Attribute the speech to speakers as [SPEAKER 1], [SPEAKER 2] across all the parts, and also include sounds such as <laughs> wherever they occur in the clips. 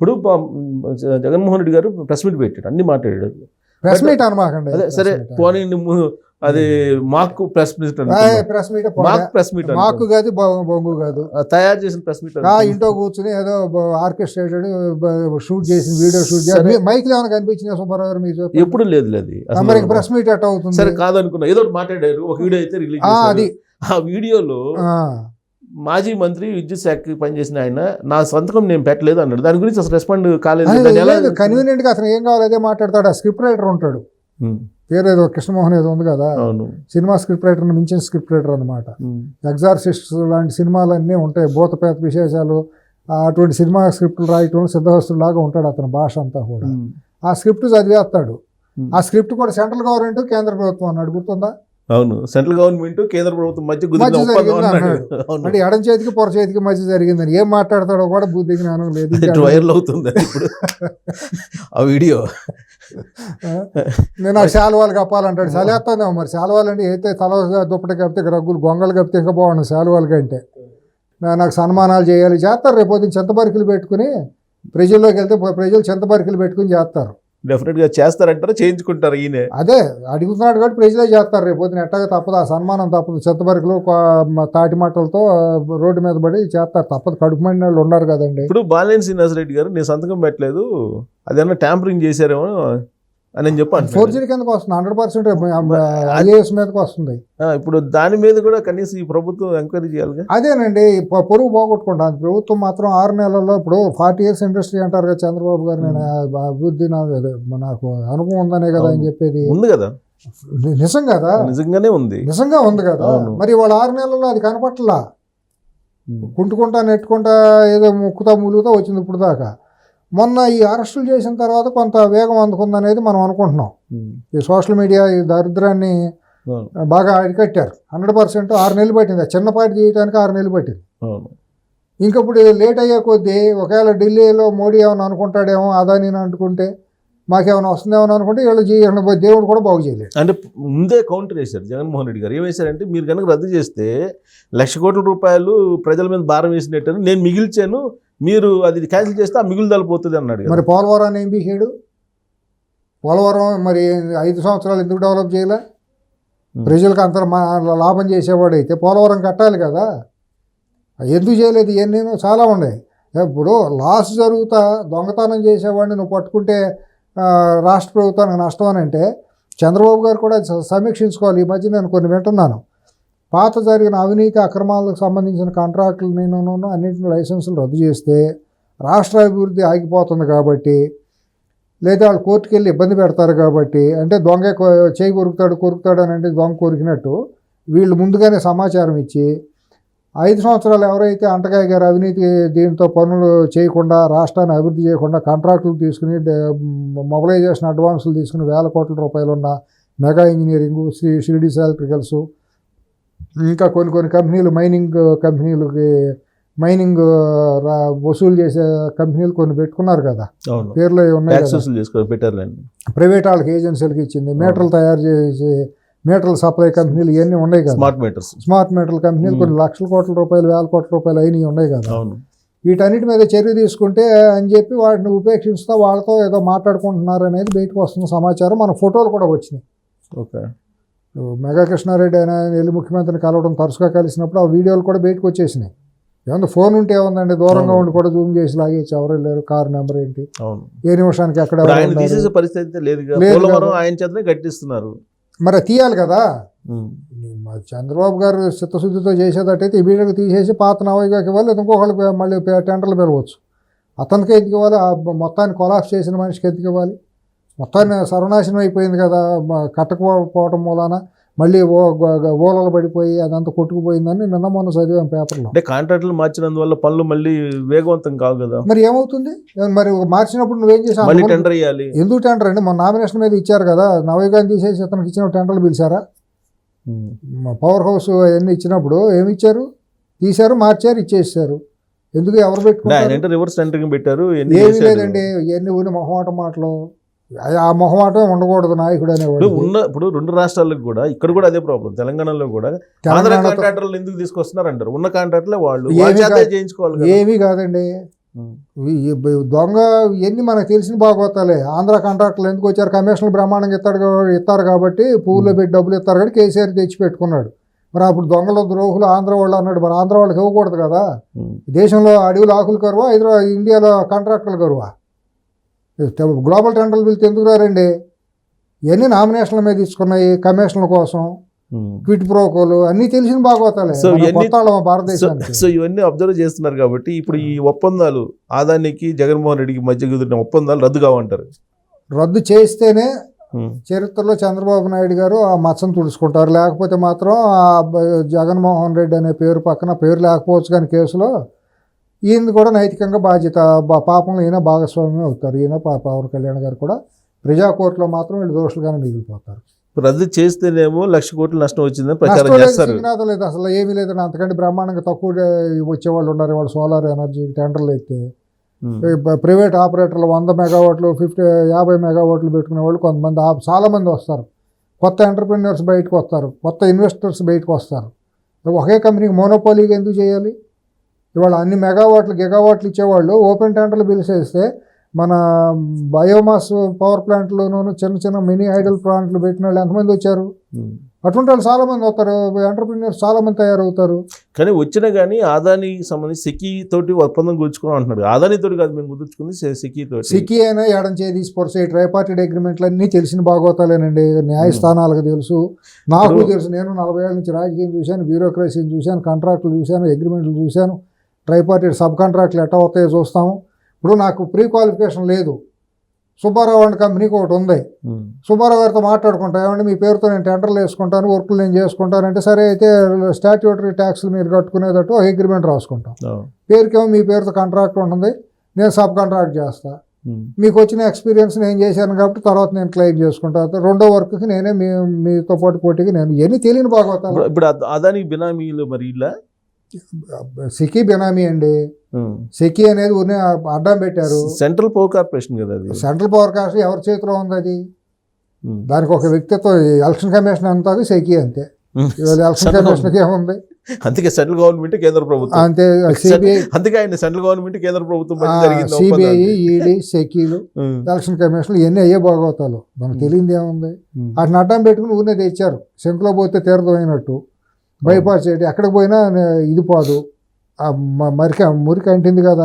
[SPEAKER 1] ఇప్పుడు జగన్మోహన్ రెడ్డి గారు press meet పెట్టాడు అన్ని మాట్లాడాడు.
[SPEAKER 2] ప్రెస్ మీట్ అనమాకండి
[SPEAKER 1] అదే సరే పోనీ అది మాకు ప్రెస్ మీట్
[SPEAKER 2] ప్రెస్ మీట్
[SPEAKER 1] మాకు ప్రెస్ మీట్
[SPEAKER 2] మాకు కాదు బొంగు కాదు.
[SPEAKER 1] తయారు చేసిన ప్రెస్ మీట్
[SPEAKER 2] ఆ ఇంట్లో కూర్చుని ఏదో ఆర్కెస్ట్రేటెడ్ షూట్ చేసిన వీడియో షూట్. చేసి మైక్ ఏమైనా కనిపించింది సుబ్బారావు గారు మీరు.
[SPEAKER 1] ఎప్పుడు లేదు అసలు
[SPEAKER 2] మరి ప్రెస్ మీట్ ఎట్ అవుతుంది?
[SPEAKER 1] సరే కాదనుకున్నా. ఏదో మాట్లాడారు ఒక వీడియో అయితే రిలీజ్
[SPEAKER 2] ఆ, అది.
[SPEAKER 1] ఆ వీడియోలో మాజీ మంత్రి విద్యుత్ శాఖకి పనిచేసిన ఆయన నా సంతకం నేను పెట్టలేదు అన్నాడు. దాని గురించి అసలు రెస్పాండ్ కాలేదు.
[SPEAKER 2] అది
[SPEAKER 1] దాన్ని ఎలా
[SPEAKER 2] లేదు కన్వీనియంట్గా అతను ఏం కావాలి అదే మాట్లాడతాడు. ఆ స్క్రిప్ట్ రైటర్ ఉంటాడు. పేరు ఏదో కృష్ణమోహన్ ఏదో ఉంది కదా?
[SPEAKER 1] అవును.
[SPEAKER 2] సినిమా స్క్రిప్ట్ రైటర్ మించిన స్క్రిప్ట్ రైటర్ అనమాట ఎగ్జార్సిస్ట్ లాంటి సినిమాలన్నీ ఉంటాయి. భూతపేత విశేషాలు అటువంటి సినిమా స్క్రిప్ట్లు రాయటం సిద్ధహస్తుడు లాగా ఉంటాడు అతని భాష అంతా కూడా. ఆ స్క్రిప్ట్ చదివేస్తాడు. ఆ స్క్రిప్ట్ కూడా సెంట్రల్ గవర్నమెంట్ కేంద్ర ప్రభుత్వం అన్నాడు. గుర్తుందా?
[SPEAKER 1] అవును. సెంట్రల్ గవర్నమెంట్ కేంద్ర ప్రభుత్వం మధ్య
[SPEAKER 2] జరిగింది అంటే ఎడం చేతికి పొర చేతికి మధ్య జరిగిందని. ఏం మాట్లాడతాడో కూడా బుద్ధి జ్ఞానం లేదు.
[SPEAKER 1] వైరల్ అవుతుంది ఇప్పుడు. ఆ వీడియో.
[SPEAKER 2] ఆ? నేను నాకు శాలువాలు కప్పాలంటాడు. చలేస్తాను మరి. శాలువాలు అంటే అయితే తల దుప్పటి కప్పితే రగ్గులు గొంగలు కప్పితే ఇంకా బాగుండు శాలువాల కంటే. నాకు సన్మానాలు చేయాలి. చేస్తారు. రేపు చింతబరికలు పెట్టుకుని ప్రజల్లోకి వెళ్తే ప్రజలు చింతబరికలు పెట్టుకుని చేస్తారు.
[SPEAKER 1] డెఫినెట్గా చేస్తారంటారా? చేయించుకుంటారు ఈయన?
[SPEAKER 2] అదే అడుగుతున్నాడు కాబట్టి ప్రజలే చేస్తారు. రేపు పొద్దున ఎట్టగా తప్పదు ఆ సన్మానం తప్పదు. చింతబరికలు కొ- తాటి మట్టలతో రోడ్డు మీద పడి చేస్తారు. తప్పదు కడుపు మండిన వాళ్ళు ఉన్నారు కదండి.
[SPEAKER 1] ఇప్పుడు బాలినేని శ్రీనివాసరెడ్డి గారు నేను సంతకం పెట్టలేదు అదేమన్నా ట్యాంపరింగ్ చేశారేమో అని నేను చెప్పాను
[SPEAKER 2] ఫోర్జరీ కిందకి వస్తుంది హండ్రెడ్ పర్సెంట్ ఐఏఎస్ మీదకి వస్తుంది.
[SPEAKER 1] ఇప్పుడు దాని మీద కూడా కనీసం ఈ ప్రభుత్వం ఎంక్వైరీ చేయాలిగా?
[SPEAKER 2] అదేనండి పొరుగు పోగొట్టుకుంటాను ప్రభుత్వం మాత్రం ఆరు నెలల్లో ఇప్పుడు ఫార్టీ ఇయర్స్ ఇండస్ట్రీ అంటారు కదా చంద్రబాబు గారు నేను అభివృద్ధి నాకు అనుభవం ఉందనే కదా అని. చెప్పేది.
[SPEAKER 1] ఉంది కదా?
[SPEAKER 2] నిజం కదా?
[SPEAKER 1] నిజంగానే ఉంది.
[SPEAKER 2] నిజంగా ఉంది కదా. మరి వాళ్ళ ఆరు నెలల్లో అది కనపట్లా? కుంటుకుంటా నెట్టుకుంటా ఏదో ముక్కుతా ములుగుతా వచ్చింది ఇప్పుడు దాకా మొన్న ఈ అరెస్టులు చేసిన తర్వాత కొంత వేగం అందుకుందనేది మనం అనుకుంటున్నాం. ఈ సోషల్ మీడియా ఈ దరిద్రాన్ని. బాగా అరికట్టారు. హండ్రెడ్ పర్సెంట్ ఆరు నెలలు పట్టింది. ఆ చిన్నపాటి చేయడానికి ఆరు నెలలు పట్టింది.
[SPEAKER 1] అవును.
[SPEAKER 2] ఇంకా ఇప్పుడు లేట్ అయ్యే కొద్దీ ఒకవేళ ఢిల్లీలో మోడీ ఏమైనా అనుకుంటాడేమో అదాని అనుకుంటే మాకేమైనా వస్తుందేమో అనుకుంటే వీళ్ళు దేవుడు కూడా బాగు చేయలేడు.
[SPEAKER 1] అంటే ముందే కౌంటర్ వేశారు జగన్మోహన్ రెడ్డి గారు. ఏం వేశారంటే మీరు కనుక రద్దు చేస్తే లక్ష కోట్ల రూపాయలు ప్రజల మీద భారం వేసినట్టు నేను మిగిల్చాను మీరు అది క్యాన్సిల్ చేస్తే ఆ మిగులుదల పోతుంది అన్నాడు.
[SPEAKER 2] మరి పోలవరాన్ని ఏం బీకాడు పోలవరం మరి ఐదు సంవత్సరాలు ఎందుకు డెవలప్ చేయలే. ప్రజలకు అంత మా- లాభం చేసేవాడు అయితే పోలవరం కట్టాలి కదా. ఎందుకు చేయలేదు? ఇవన్నీ చాలా ఉన్నాయి. ఇప్పుడు లాస్ జరుగుతా దొంగతనం చేసేవాడిని నువ్వు పట్టుకుంటే రాష్ట్ర ప్రభుత్వానికి నష్టం అని అంటే చంద్రబాబు గారు కూడా సమీక్షించుకోవాలి. ఈ మధ్య నేను కొన్ని వింటున్నాను. పాత జరిగిన అవినీతి అక్రమాలకు సంబంధించిన కాంట్రాక్టులు నేను అన్నింటిని లైసెన్సులు రద్దు చేస్తే రాష్ట్ర అభివృద్ధి ఆగిపోతుంది కాబట్టి లేదా వాళ్ళు కోర్టుకు వెళ్ళి ఇబ్బంది పెడతారు కాబట్టి అంటే దొంగ చేయి కొరుకుతాడు కొరుకుతాడు అని అంటే దొంగ కొరికినట్టు వీళ్ళు ముందుగానే సమాచారం ఇచ్చి ఐదు సంవత్సరాలు ఎవరైతే అంటకాయ గారు అవినీతి దీంతో పనులు చేయకుండా రాష్ట్రాన్ని అభివృద్ధి చేయకుండా కాంట్రాక్టులు తీసుకుని మొబలైజేషన్ అడ్వాన్సులు తీసుకుని వేల కోట్ల రూపాయలు ఉన్న mega engineering Sri Shirdi electricals ఇంకా కొన్ని కొన్ని కంపెనీలు మైనింగ్ కంపెనీలకి మైనింగ్ వసూలు చేసే కంపెనీలు కొన్ని పెట్టుకున్నారు కదా. పేర్లు ఉన్నాయి ప్రైవేట్ వాళ్ళకి ఏజెన్సీలకు ఇచ్చింది మీటర్లు తయారు చేసి మీటర్ల సప్లై కంపెనీలు ఇవన్నీ ఉన్నాయి కదా.
[SPEAKER 1] స్మార్ట్ మీటర్స్
[SPEAKER 2] స్మార్ట్ మీటర్ల కంపెనీలు
[SPEAKER 1] Hmm.
[SPEAKER 2] కొన్ని లక్షల కోట్ల రూపాయలు వేల కోట్ల రూపాయలు అయినవి ఉన్నాయి కదా. వీటన్నిటి మీద చర్య తీసుకుంటే అని చెప్పి వాటిని ఉపేక్షిస్తూ వాళ్ళతో ఏదో మాట్లాడుకుంటున్నారు అనేది బయటకు వస్తున్న సమాచారం. మన ఫోటోలు కూడా వచ్చినాయి.
[SPEAKER 1] ఓకే.
[SPEAKER 2] మెగా కృష్ణారెడ్డి ఆయన వెళ్ళి ముఖ్యమంత్రిని కలవడం తరచుగా కలిసినప్పుడు ఆ వీడియోలు కూడా బయటకు వచ్చేసినాయి. ఏమన్నా ఫోన్ ఉంటే ఏముందండి? దూరంగా. ఉండి కూడా జూమ్ చేసి లాగేసి ఎవరు వెళ్ళారు కార్ నెంబర్ ఏంటి? ఏ నిమిషానికి ఎక్కడ?
[SPEAKER 1] తీసేసే పరిస్థితి లేదు. ఆయన చేతనే కట్టిస్తున్నారు.
[SPEAKER 2] మరి తీయాలి కదా. చంద్రబాబు గారు చిత్తశుద్ధితో చేసేటట్టయితే ఇమీడియట్గా తీసేసి పాత నవయుగాకి ఇవ్వాలి లేదా ఇంకొకళ్ళు మళ్ళీ టెండర్లు పెరగవచ్చు. అతనికి ఎందుకు ఇవ్వాలి? మొత్తాన్ని కొలాప్స్ చేసిన మనిషికి ఎందుకు ఇవ్వాలి? మొత్తాన్ని సర్వనాశనం అయిపోయింది కదా కట్టకపోవటం మూలాన. మళ్ళీ ఓ ఓలలు పడిపోయి అదంతా కొట్టుకుపోయిందని నిన్న మొన్న చదివాం పేపర్లో.
[SPEAKER 1] అంటే కాంట్రాక్టులు మార్చినందువల్ల పనులు మళ్ళీ వేగవంతం కావు కదా.
[SPEAKER 2] మరి ఏమవుతుంది? మరి మార్చినప్పుడు నువ్వేం చేసావు
[SPEAKER 1] మళ్ళీ టెండర్ వేయాలి
[SPEAKER 2] ఎందుకు టెండర్ అండి? మన నామినేషన్ మీద ఇచ్చారు కదా నవయుగాన్ని తీసేసి అతనికి ఇచ్చిన టెండర్లు పిలిచారా. మా పవర్ హౌస్ అవన్నీ ఇచ్చినప్పుడు ఏమి ఇచ్చారు? తీశారు మార్చారు ఇచ్చేసారు ఎందుకు ఎవరు
[SPEAKER 1] అంటే రివర్స్ టెండరింగ్ పెట్టారు ఎన్ని
[SPEAKER 2] ఏమీ. లేదండి ఇవన్నీ ఊరి మొహమాట మాటలు. ఆ- మొహమాటం ఉండకూడదు నాయకుడు అనేవాడు.
[SPEAKER 1] ఉన్న ఇప్పుడు రెండు రాష్ట్రాలకు కూడా ఇక్కడ కూడా అదే ప్రాబ్లం తెలంగాణలో కూడా ఆంధ్ర కాంట్రాక్టర్లు ఎందుకు తీసుకొస్తున్నారు అంటారు ఉన్న కాంట్రాక్టర్లే వాళ్ళు. చేయించుకోవాలి.
[SPEAKER 2] ఏమీ కాదండి. దొంగ ఇవన్నీ మనకు తెలిసిన బాగోతాలే ఆంధ్ర కాంట్రాక్టర్లు ఎందుకు వచ్చారు? కమిషనల్ బ్రహ్మాండంగా ఇస్తాడు ఇస్తారు కాబట్టి పువ్వులో పెట్టి డబ్బులు ఇస్తారు కాబట్టి కేసీఆర్ తెచ్చి పెట్టుకున్నాడు. మరి అప్పుడు దొంగల ద్రోహులు ఆంధ్ర వాళ్ళు అన్నాడు. మరి ఆంధ్ర వాళ్ళకి ఇవ్వకూడదు కదా. దేశంలో అడవులు ఆకులు కరువా? హైదరాబాద్ ఇండియాలో కాంట్రాక్టర్లు కరువా? గ్లోబల్ టెండర్లు పిలిచి ఎందుకు రారండి ఇవన్నీ నామినేషన్ల మీద తీసుకున్నాయి? కమిషన్ల కోసం. క్విట్ ప్రోకోలు? అన్నీ తెలిసిన బాగోతాలే
[SPEAKER 1] సో
[SPEAKER 2] వాళ్ళం
[SPEAKER 1] సో ఇవన్నీ అబ్జర్వ్ చేస్తున్నారు కాబట్టి ఇప్పుడు ఈ ఒప్పందాలు ఆదానికి జగన్మోహన్ రెడ్డికి మధ్య కుదిరిన ఒప్పందాలు రద్దు కావంటారు.
[SPEAKER 2] రద్దు చేస్తేనే. చరిత్రలో చంద్రబాబు నాయుడు గారు ఆ మచ్చను తుడుచుకుంటారు. లేకపోతే మాత్రం ఆ జగన్మోహన్ రెడ్డి అనే పేరు పక్కన పేరు లేకపోవచ్చు కానీ కేసులో ఈయన కూడా నైతికంగా బాధ్యత. బా- పాపంలో ఈయన భాగస్వామ్యం అవుతారు. ఈయన పా- పవన్ కళ్యాణ్ గారు కూడా ప్రజా కోర్టులో మాత్రం వీళ్ళు దోషులుగానే మిగిలిపోతారు.
[SPEAKER 1] రద్దు చేస్తేనేమో లక్ష కోట్ల నష్టం వచ్చిందని ప్రచారం
[SPEAKER 2] లేదు
[SPEAKER 1] చేస్తారు.
[SPEAKER 2] సిగ్నాతం లేదు అసలు ఏమీ లేదండి అంతకంటే బ్రహ్మాండంగా తక్కువ వచ్చేవాళ్ళు ఉన్నారు వాళ్ళు సోలార్ ఎనర్జీ టెండర్లు అయితే. ప్రైవేట్ ఆపరేటర్లు వంద మెగావాట్లు ఫిఫ్టీ యాభై మెగావాట్లు పెట్టుకునే వాళ్ళు కొంతమంది చాలామంది వస్తారు. కొత్త ఎంటర్ప్రినర్స్ బయటకు వస్తారు. కొత్త ఇన్వెస్టర్స్ బయటకు వస్తారు. ఒకే కంపెనీకి మోనోపోలీగా ఎందుకు చేయాలి? ఇవాళ అన్ని మెగావాట్లు గిగావాట్లు ఇచ్చేవాళ్ళు ఓపెన్ టెండర్లు పిలిచేస్తే మన బయోమాస్ పవర్ ప్లాంట్లోనూ చిన్న చిన్న మినీ ఐడల్ ప్లాంట్లు పెట్టిన వాళ్ళు ఎంతమంది వచ్చారు. అటువంటి వాళ్ళు చాలామంది అవుతారు ఎంటర్ప్రినర్స్ చాలామంది తయారవుతారు.
[SPEAKER 1] కానీ వచ్చినా కానీ ఆదానికి సంబంధించి సెకీ తోటి ఒప్పందం కూర్చుకున్నాం అంటున్నాడు ఆదాని తోటి కాదు మేము కుదుర్చుకుంది సె- సెకీ తోటి.
[SPEAKER 2] సిక్కి అయినా ఎడం చేది ఈ ట్రైపార్టీడ్ అగ్రిమెంట్లు అన్నీ తెలిసిన బాగోతాలేనండి న్యాయస్థానాలకు తెలుసు. నాకు తెలుసు. నేను నలభై ఏళ్ళ నుంచి రాజకీయం చూశాను బ్యూరోక్రసీని చూశాను కాంట్రాక్టులు చూశాను అగ్రిమెంట్లు చూశాను. ట్రైపార్టీడ్ సబ్ కాంట్రాక్ట్లు ఎట్లా అవుతాయో చూస్తాము. ఇప్పుడు నాకు ప్రీ క్వాలిఫికేషన్ లేదు. సుబ్బారావు అండ్ కంపెనీకి ఒకటి ఉంది. సుబ్బారావు గారితో మాట్లాడుకుంటా ఏమంటే మీ పేరుతో నేను టెండర్లు వేసుకుంటాను వర్కులు నేను చేసుకుంటాను అంటే సరే అయితే స్టాట్యూటరీ ట్యాక్స్లు మీరు కట్టుకునేటట్టు అగ్రిమెంట్ రాసుకుంటాం. పేరుకేమో మీ పేరుతో కాంట్రాక్ట్ ఉంటుంది నేను సబ్ కాంట్రాక్ట్ చేస్తా. మీకు వచ్చిన ఎక్స్పీరియన్స్ నేను చేశాను కాబట్టి తర్వాత నేను క్లెయిమ్ చేసుకుంటాను రెండో వర్క్కి నేనే మీ మీతో పాటు పోటీకి నేను ఎన్ని తెలియని బాగోతాను
[SPEAKER 1] ఇప్పుడు- ఇప్పుడు అద- అదానికి బినామీలు మరి ఇలా
[SPEAKER 2] సికి బినామీ అండి. సికి అనేది ఊరినే అడ్డం పెట్టారు.
[SPEAKER 1] సెంట్రల్ పవర్ కార్పొరేషన్ కదా అది?
[SPEAKER 2] సెంట్రల్ పవర్ కాస్ట్ ఎవరి చేతిలో ఉంది అది. దానికి ఒక వ్యక్తిత్వం ఎలక్షన్ కమిషన్ అంతా సెకి అంతే. ఎలక్షన్ కమిషన్కి ఏముంది?
[SPEAKER 1] అందుకే సెంట్రల్ గవర్నమెంట్ కేంద్ర ప్రభుత్వం.
[SPEAKER 2] అంతే సిబిఐ
[SPEAKER 1] అందుకే ఆయన సెంట్రల్ గవర్నమెంట్ కేంద్ర ప్రభుత్వం
[SPEAKER 2] సిబిఐ. ఈడీ సెకీలు. ఎలక్షన్ కమిషన్ ఇవన్నీ అయ్యే బాగోతాలు. మనకు తెలియంది ఏముంది. వాటిని అడ్డం పెట్టుకుని ఊరినే తెచ్చారు. శంకులో పోతే తీర్థమైనట్టు బైపాస్ చేయడం. ఎక్కడికి పోయినా ఇది పోదు. మరికి మురికి అంటింది కదా.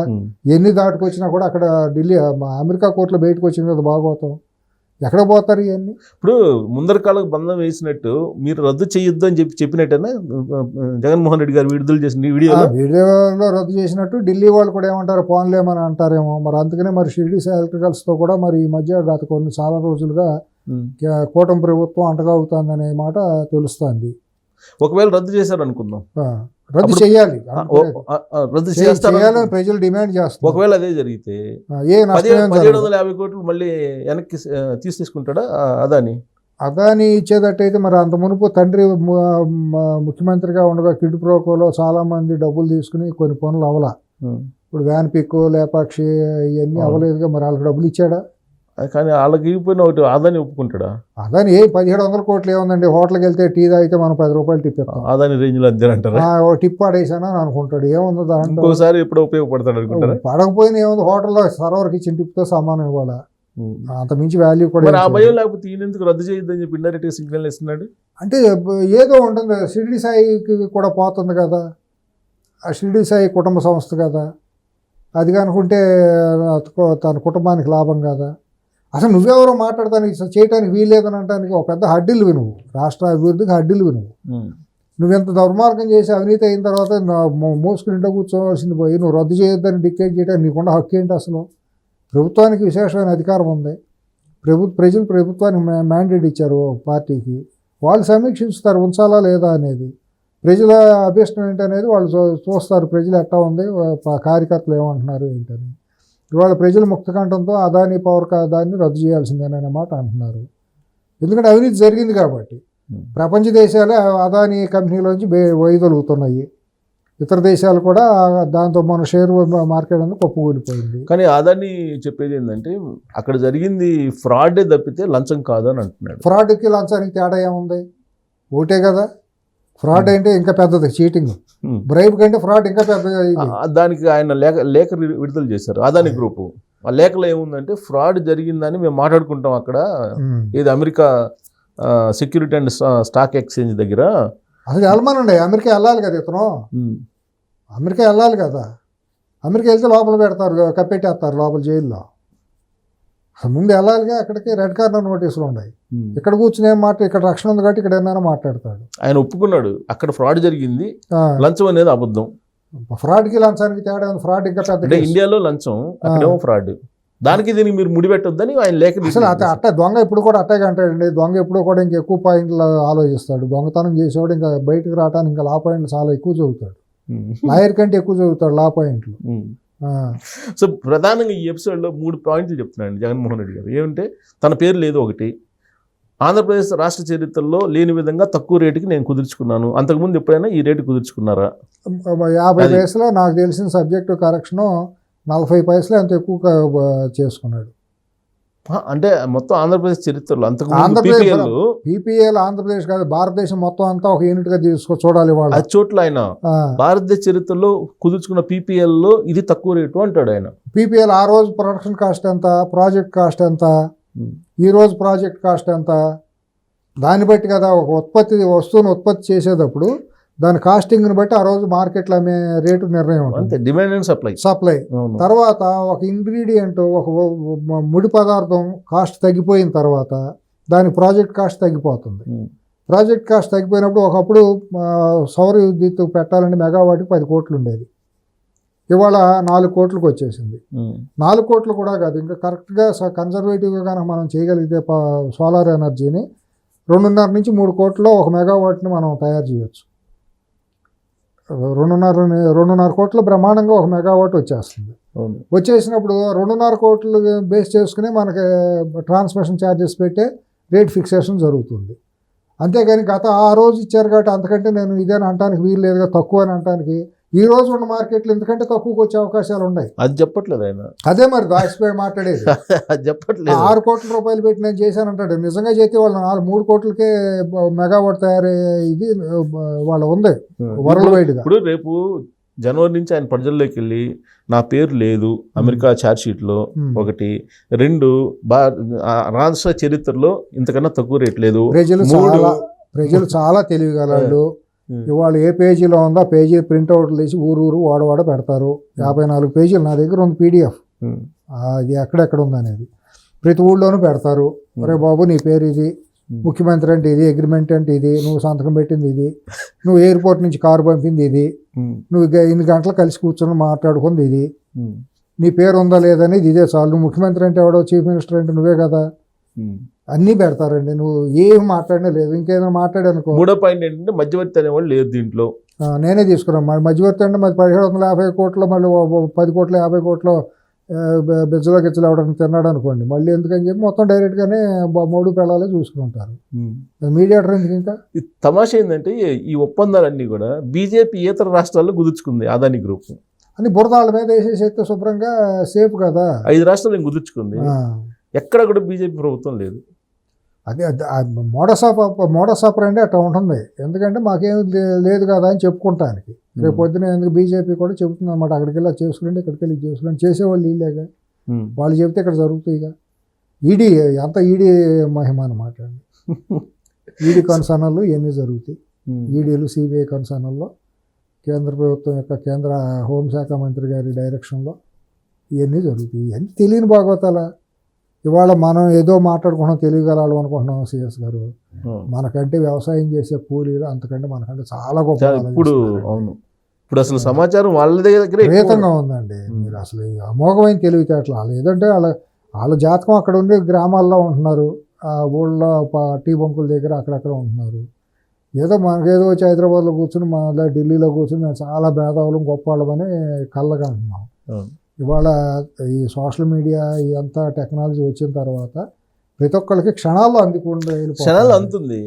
[SPEAKER 2] ఎన్ని దాటుకొచ్చినా కూడా అక్కడ ఢిల్లీ అమెరికా కోర్టులో బయటకు వచ్చింది కదా బాగోతాం. ఎక్కడ పోతారు ఇవన్నీ?
[SPEAKER 1] ఇప్పుడు ముందర కాళ్ళకు బంధం వేసినట్టు మీరు రద్దు చేయొద్దు అని చెప్పి చెప్పినట్టేనా? జగన్మోహన్ రెడ్డి గారు విడుదల చేసిన
[SPEAKER 2] ఆ
[SPEAKER 1] వీడియోలో
[SPEAKER 2] రద్దు చేసినట్టు ఢిల్లీ వాళ్ళు కూడా ఏమంటారు? పోన్లేమని అంటారేమో. మరి అందుకనే మరి షిరిడి ఎలక్ట్రికల్స్తో కూడా మరి ఈ మధ్య గత కొన్ని చాలా రోజులుగా కూటమి ప్రభుత్వం అంటగాగుతుందనే మాట తెలుస్తుంది.
[SPEAKER 1] ఒకవేళ రద్దు చేశారు అనుకుందాం
[SPEAKER 2] రద్దు చేయాలి
[SPEAKER 1] రద్దు
[SPEAKER 2] చే-
[SPEAKER 1] చేస్తారు
[SPEAKER 2] చేయాలని ప్రజలు డిమాండ్ చేస్తారు
[SPEAKER 1] ఒకవేళ అదే జరిగితే పదిహేడు. వందల యాభై కోట్లు మళ్ళీ వెనక్కి ఆ, తీసి తీసుకుంటాడా ఆ, అదాని
[SPEAKER 2] అదాని ఇచ్చేటట్టయితే మరి అంత మునుపు తండ్రి ముఖ్యమంత్రిగా ఉండగా కిడ్ ప్రోకోలో చాలా మంది డబ్బులు తీసుకుని కొన్ని పనులు అవల. ఇప్పుడు వ్యాన్ పిక్ లేపాక్షి ఇవన్నీ
[SPEAKER 1] అవును.
[SPEAKER 2] అవ్వలేదుగా మరి వాళ్ళకి డబ్బులు ఇచ్చాడా
[SPEAKER 1] కానీ వాళ్ళకి ఇవ్వకపోయినా ఒకటి అదాని ఒప్పుకుంటాడా?
[SPEAKER 2] అదాని ఏ పదిహేడు వందల కోట్లు ఏముందండి? హోటల్కి వెళ్తే టీ తాగితే మనం పది రూపాయలు టిప్
[SPEAKER 1] అదాని రేంజ్లో అంతేనంటారా
[SPEAKER 2] ఆ, ఓ టిప్ ఆడేసాను అని అనుకుంటాడు. ఏముంది దాంట్లో
[SPEAKER 1] ఇంకోసారి ఎప్పుడు ఉపయోగపడతాడు అనుకుంటారా?
[SPEAKER 2] పడకపోయినా ఏముంది? హోటల్లో సర్వర్కి ఇచ్చిన టిప్తో సమానం ఇవ్వాలి. అంత మించి వాల్యూ కూడా
[SPEAKER 1] ఆ భయం. లేకపోతే ఈయన ఎందుకు రద్దు చేయొద్దని చెప్పి ఇండైరెక్ట్ సిగ్నల్ ఇస్తున్నాడు?
[SPEAKER 2] అంటే ఏదో ఉంటుంది. షిరిడి సాయికి కూడా పోతుంది కదా. ఆ షిరిడి సాయి కుటుంబ సంస్థ కదా. అది కనుకుంటే తన కుటుంబానికి లాభం కదా. అసలు నువ్వెవరో మాట్లాడటానికి చేయడానికి వీల్లేదని అనడానికి ఒక పెద్ద హడ్డీలు నువ్వు రాష్ట్ర అభివృద్ధికి హడ్డీలు నువ్వు. నువ్వెంత దుర్మార్గం చేసి అవినీతి అయిన తర్వాత మోసుకుని ఇంట్లో కూర్చోవలసింది పోయి నువ్వు రద్దు చేయొద్దని డిక్టేట్ చేయడానికి నీకున్న హక్కు ఏంటి అసలు? ప్రభుత్వానికి విశేషమైన అధికారం ఉంది. ప్రభు ప్రజలు ప్రభుత్వానికి మ్యా- మ్యాండేట్ ఇచ్చారు పార్టీకి. వాళ్ళు సమీక్షిస్తారు ఉంచాలా లేదా అనేది. ప్రజల అభిష్టం ఏంటనేది వాళ్ళు చూస్తారు. ప్రజలు ఎట్టా ఉంది? కార్యకర్తలు ఏమంటున్నారు ఏంటని. ఇవాళ ప్రజలు ముక్తకంఠంతో అదాని పవర్ కా- దాన్ని రద్దు చేయాల్సిందేననే మాట అంటున్నారు. ఎందుకంటే అవినీతి జరిగింది కాబట్టి
[SPEAKER 1] ఉమ్.
[SPEAKER 2] ప్రపంచ దేశాలే అదాని కంపెనీలోంచి బే వైదొలుగుతున్నాయి. ఇతర దేశాలు కూడా దాంతో మన షేర్ మార్కెట్ అనేది కుప్పకూలిపోయింది.
[SPEAKER 1] కానీ అదాని చెప్పేది ఏంటంటే అక్కడ జరిగింది ఫ్రాడే తప్పితే లంచం కాదు అని అంటున్నాడు.
[SPEAKER 2] ఫ్రాడ్కి లంచానికి తేడా ఏముంది? ఒకటే కదా. ఫ్రాడ్ అంటే ఇంకా పెద్దది చీటింగ్. బ్రైబ్ కంటే ఫ్రాడ్ ఇంకా పెద్దది.
[SPEAKER 1] దానికి ఆయన లేఖ లేఖ విడుదల చేశారు. అదాని గ్రూపు ఆ లేఖలో ఏముందంటే ఫ్రాడ్ జరిగిందని మేము మాట్లాడుకుంటాం అక్కడ. ఇది America security and stock exchange దగ్గర.
[SPEAKER 2] అసలు వెళ్ళమనండి. అమెరికా వెళ్ళాలి కదా ఇతను. అమెరికా వెళ్ళాలి కదా. అమెరికా వెళ్తే లోపల పెడతారు కప్పెట్టేస్తారు లోపల జైల్లో. అసలు ముందు వెళ్ళాలిగా అక్కడికి రెడ్ కార్నర్ నోటీసులు ఉన్నాయి. ఇక్కడ కూర్చుని ఏం మాట ఇక్కడ రక్షణ ఉంది కాబట్టి ఇక్కడ ఏమైనా మాట్లాడతాడు.
[SPEAKER 1] ఆయన ఒప్పుకున్నాడు. అక్కడ ఫ్రాడ్ జరిగింది. లంచం అనేది అబద్ధం.
[SPEAKER 2] ఫ్రాడ్కి లంచానికి తేడా ఫ్రాడ్ ఇంకా పెద్ద.
[SPEAKER 1] ఇండియాలో లంచం అక్కడేమో ఫ్రాడ్. దానికి దీనికి మీరు ముడిపెట్టొద్దని ఆయన లేఖ
[SPEAKER 2] అసలు అట్ట. అట్ట దొంగ ఇప్పుడు కూడా అట్టాగే అంటాడండి దొంగ ఎప్పుడు కూడా ఇంకా ఎక్కువ పాయింట్లు ఆలోచిస్తాడు. దొంగతనం చేసేవాడు ఇంకా బయటకు రావడానికి ఇంకా లా పాయింట్లు చాలా ఎక్కువ చదువుతాడు. లాయర్ కంటే ఎక్కువ చదువుతాడు లా. పాయింట్లు
[SPEAKER 1] సో ప్రధానంగా ఈ ఎపిసోడ్లో మూడు పాయింట్లు చెప్తున్నాను జగన్మోహన్ రెడ్డి గారు. ఏమంటే తన పేరు లేదు ఒకటి. ఆంధ్రప్రదేశ్ రాష్ట్ర చరిత్రలో లేని విధంగా తక్కువ రేటుకి నేను కుదుర్చుకున్నాను. అంతకుముందు ఎప్పుడైనా ఈ రేటు కుదుర్చుకున్నారా?
[SPEAKER 2] యాభై పైసలు నాకు తెలిసిన సబ్జెక్టు కరెక్షన్ నలభై పైసలు అంత ఎక్కువ చేసుకున్నాడు.
[SPEAKER 1] అంటే మొత్తం ఆంధ్రప్రదేశ్ చరిత్రలో అంతకు
[SPEAKER 2] ఆంధ్రప్రదేశ్
[SPEAKER 1] పీపీఎల్
[SPEAKER 2] ఆంధ్రప్రదేశ్ కాదు భారతదేశం మొత్తం అంతా ఒక యూనిట్గా తీసుకో చూడాలి వాళ్ళు.
[SPEAKER 1] అది చోట్ల ఆయన భారతదేశ చరిత్రలో కుదుర్చుకున్న PPL లో ఇది తక్కువ రేటు అంటాడు ఆయన.
[SPEAKER 2] పీపీఎల్ ఆ రోజు ప్రొడక్షన్ కాస్ట్ ఎంత ప్రాజెక్ట్ కాస్ట్ ఎంత. ఈ రోజు ప్రాజెక్ట్ కాస్ట్ ఎంత దాన్ని బట్టి కదా ఒక ఉత్పత్తి వస్తువును ఉత్పత్తి చేసేటప్పుడు దాని కాస్టింగ్ని బట్టి ఆ రోజు మార్కెట్లో అమ్మే రేటు నిర్ణయం
[SPEAKER 1] అంతే
[SPEAKER 2] ఉంటుంది
[SPEAKER 1] డిమాండ్ అండ్ సప్లై.
[SPEAKER 2] సప్లై. తర్వాత ఒక ఇంగ్రీడియంట్ ఒక ముడి పదార్థం కాస్ట్ తగ్గిపోయిన తర్వాత దాని ప్రాజెక్ట్ కాస్ట్ తగ్గిపోతుంది. ప్రాజెక్ట్ కాస్ట్ తగ్గిపోయినప్పుడు ఒకప్పుడు సౌర విద్యుత్ పెట్టాలంటే మెగావాట్కి పది కోట్లు ఉండేది. ఇవాళ నాలుగు కోట్లకు వచ్చేసింది. నాలుగు కోట్లు కూడా కాదు ఇంకా కరెక్ట్గా కన్జర్వేటివ్గా కనుక మనం చేయగలిగితే సోలార్ ఎనర్జీని రెండున్నర నుంచి మూడు కోట్లలో ఒక మెగావాట్ని మనం తయారు చేయొచ్చు. రెండున్నర రెండున్నర కోట్ల బ్రహ్మాండంగా ఒక మెగావాట్ వచ్చేస్తుంది. వచ్చేసినప్పుడు రెండున్నర కోట్లు బేస్ చేసుకుని మనకి ట్రాన్స్మిషన్ ఛార్జెస్ పెట్టే రేట్ ఫిక్సేషన్ జరుగుతుంది. అంతేగాని గత ఆ రోజు ఇచ్చారు కాబట్టి అంతకంటే నేను ఇదేని అనడానికి వీలు లేదుగా తక్కువ అని అనడానికి ఈ రోజు ఉన్న మార్కెట్లు ఎందుకంటే తక్కువకి వచ్చే అవకాశాలు ఉన్నాయి.
[SPEAKER 1] అది చెప్పట్లేదు ఆయన.
[SPEAKER 2] అదే మరి దాచిపోయి మాట్లాడేది. <laughs>
[SPEAKER 1] అది చెప్పట్లేదు.
[SPEAKER 2] ఆరు కోట్ల రూపాయలు పెట్టి నేను చేశానంటాడు. నిజంగా చేస్తే వాళ్ళు నాలుగు మూడు కోట్లకే మెగావాట్ తయారయ్యే ఇది వాళ్ళ ఉంది. వరల్డ్ వైడ్గా.
[SPEAKER 1] ఇప్పుడు రేపు జనవరి నుంచి ఆయన ప్రజల్లోకి వెళ్ళి నా పేరు లేదు అమెరికా ఛార్జ్ షీట్లో ఒకటి రెండు బా రాష్ట్ర చరిత్రలో ఇంతకన్నా తక్కువ రేట్ లేదు.
[SPEAKER 2] ప్రజలు చాలా ప్రజలు చాలా తెలివిగలవాళ్ళు. ఇవాళ ఏ పేజీలో ఉందో ఆ పేజీ ప్రింట్అవుట్లు తీసి ఊరు ఊరు వాడవాడ పెడతారు యాభై నాలుగు పేజీలు నా దగ్గర ఉంది పీడిఎఫ్. అది ఎక్కడెక్కడ ఉంది అనేది ప్రతి ఊళ్ళోనూ పెడతారు ఒరే బాబు నీ పేరు ఇది. ముఖ్యమంత్రి అంటే ఇది అగ్రిమెంట్ అంటే ఇది నువ్వు సంతకం పెట్టింది ఇది <laughs> నువ్వు ఎయిర్పోర్ట్ నుంచి కారు పంపింది ఇది. నువ్వు ఇన్ని గంటలు కలిసి కూర్చొని మాట్లాడుకుంది ఇది. నీ పేరు ఉందా లేదనేది ఇదే చాలు నువ్వు ముఖ్యమంత్రి అంటే ఎవడో చీఫ్ మినిస్టర్ అంటే నువ్వే కదా. అన్నీ పెడతారండి. నువ్వు ఏం మాట్లాడనే లేదు. ఇంకేదైనా మాట్లాడానుకో.
[SPEAKER 1] మూడో పాయింట్ ఏంటంటే మధ్యవర్తి అనేవాళ్ళు లేరు దీంట్లో.
[SPEAKER 2] నేనే తీసుకున్నాను. మరి మధ్యవర్తి అంటే మరి పదిహేడు వందల యాభై కోట్లు మళ్ళీ పది కోట్ల యాభై కోట్లు బెజ్జలో గిజ్జలు అవడానికి తిన్నాడు అనుకోండి. మళ్ళీ ఎందుకని చెప్పి మొత్తం డైరెక్ట్గానే మూడు పిల్లలే చూసుకుంటారు. మీడియేటర్ ఎందుకు ఇంకా?
[SPEAKER 1] తమాషా ఏంటంటే ఈ ఒప్పందాలన్నీ కూడా బీజేపీ ఇతర రాష్ట్రాల్లో కుదుర్చుకుంది అదాని గ్రూప్.
[SPEAKER 2] అని బురదాళ్ళ మీద వేసేసేస్తే శుభ్రంగా సేఫ్ కదా?
[SPEAKER 1] ఐదు రాష్ట్రాలు కుదుర్చుకుంది?
[SPEAKER 2] ఆ,
[SPEAKER 1] ఎక్కడ కూడా బీజేపీ ప్రభుత్వం లేదు.
[SPEAKER 2] అదే మోడస్ ఆఫ్ మోడస్ ఆఫర్ అంటే అట్లా ఉంటుంది. ఎందుకంటే మాకేం లేదు కదా అని చెప్పుకుంటానికి. రేపు పొద్దున ఎందుకు బీజేపీ కూడా చెబుతుంది అనమాట అక్కడికి వెళ్ళి చేసుకురండి. ఇక్కడికి వెళ్ళి చేసుకురండి చేసేవాళ్ళు వీళ్ళేగా
[SPEAKER 1] ఉమ్.
[SPEAKER 2] వాళ్ళు చెబితే ఇక్కడ జరుగుతాయిగా ఈడీ అంత ఈడీ మహిమ అనమాట అండి. <laughs> ఈడీ కన్సర్నలు ఇవన్నీ జరుగుతాయి. ఈడీలు సిబిఐ కన్సర్నల్లో కేంద్ర ప్రభుత్వం యొక్క కేంద్ర హోంశాఖ మంత్రి గారి డైరెక్షన్లో ఇవన్నీ జరుగుతాయి. ఇవన్నీ తెలియని భాగవతాల ఇవాళ మనం ఏదో మాట్లాడుకుంటున్నాం తెలియగలాలి అనుకుంటున్నాం సిఎస్ గారు. మనకంటే వ్యవసాయం చేసే కూలీలు అంతకంటే మనకంటే చాలా గొప్ప
[SPEAKER 1] ఇప్పుడు. అవును ఇప్పుడు అసలు సమాచారం వాళ్ళ దగ్గర.
[SPEAKER 2] విపరీతంగా ఉందండి. మీరు అసలు అమోఘమైన తెలివితేటలు వాళ్ళు ఏదంటే వాళ్ళ వాళ్ళ జాతకం అక్కడ ఉండి గ్రామాల్లో ఉంటున్నారు ఆ ఊళ్ళో టీ బంకుల దగ్గర అక్కడక్కడ ఉంటున్నారు ఏదో మనకేదో వచ్చి హైదరాబాద్లో కూర్చుని మా ఢిల్లీలో కూర్చుని మేము చాలా భేదవాళ్ళం గొప్ప వాళ్ళమని కళ్ళగా అంటున్నాం. ఇవాళ ఈ సోషల్ మీడియా ఇదంతా టెక్నాలజీ వచ్చిన తర్వాత ప్రతి ఒక్కరికి క్షణాల్లో అందుకుండా
[SPEAKER 1] క్షణాలు అందుతుంది.